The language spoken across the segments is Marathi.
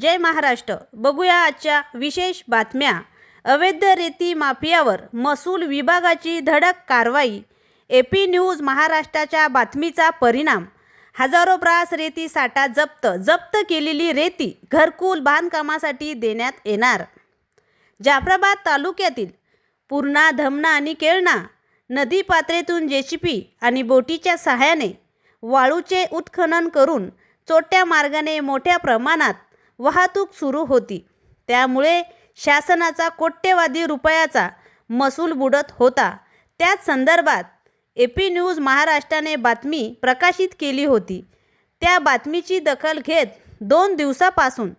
जय महाराष्ट्र. बघूया आजच्या विशेष बातम्या. अवैध रेती माफियावर महसूल विभागाची धडक कारवाई. एपी न्यूज महाराष्ट्राच्या बातमीचा परिणाम. हजारो ब्रास रेती साठा जप्त. जप्त केलेली रेती घरकुल बांधकामासाठी देण्यात येणार. जाफराबाद तालुक्यातील पूर्णा धमणा आणि केळणा नदी पात्रेतून जेसीपी आणि बोटीच्या सहाय्याने वाळूचे उत्खनन करून चोट्या मार्गाने मोठ्या प्रमाणात वाहतूक सुरू होती. त्यामुळे शासनाचा कोट्यवादी रुपयाचा महसूल बुडत होता. त्याच संदर्भात ए पी न्यूज महाराष्ट्राने बातमी प्रकाशित केली होती. त्या बातमीची दखल घेत दोन दिवसापासून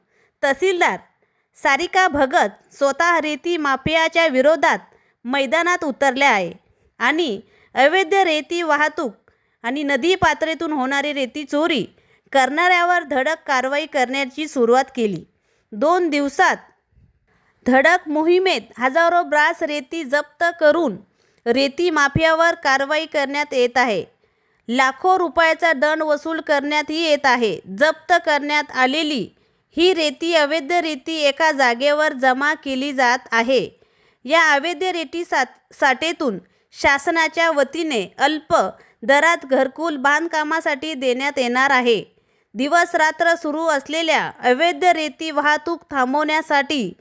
तहसीलदार सारिका भगत स्वतः रेती माफियाच्या विरोधात मैदानात उतरल्या आहे आणि अवैध रेती वाहतूक आणि नदी पात्रेतून होणारी रेती चोरी करणाऱ्यावर धडक कारवाई करण्याची सुरुवात केली. दोन दिवसात धडक मोहिमेत हजारो ब्रास रेती जप्त करून रेती माफियावर कारवाई करण्यात येत आहे. लाखो रुपयाचा दंड वसूल करण्यातही येत आहे. जप्त करण्यात आलेली ही रेती अवैध रेती एका जागेवर जमा केली जात आहे. या अवैध रेती सात साठेतून शासनाच्या वतीने अल्प दरात घरकुल बांधकामासाठी देण्यात येणार आहे. दिवस रात्र सुरू असलेल्या अवैध रेती वाहतूक थांबवण्यासाठी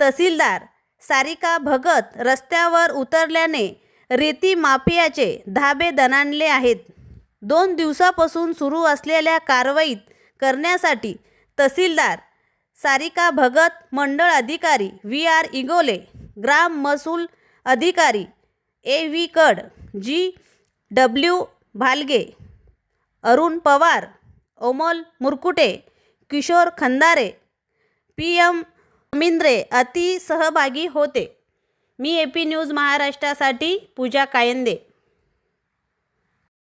तहसीलदार सारिका भगत रस्त्यावर उतरल्याने रेती माफियाचे धाबे दणाणले आहेत. दोन दिवसापासून सुरू असलेल्या कारवाईत करण्यासाठी तहसीलदार सारिका भगत मंडळ अधिकारी व्ही आर इगोले ग्राम महसूल अधिकारी A V Kad G W Bhalge Arun Pawar Amol Murkute Kishor Khandare P M Mindre अति सहभागी होते. मी ए पी न्यूज महाराष्ट्रासाठी पूजा कायंदे.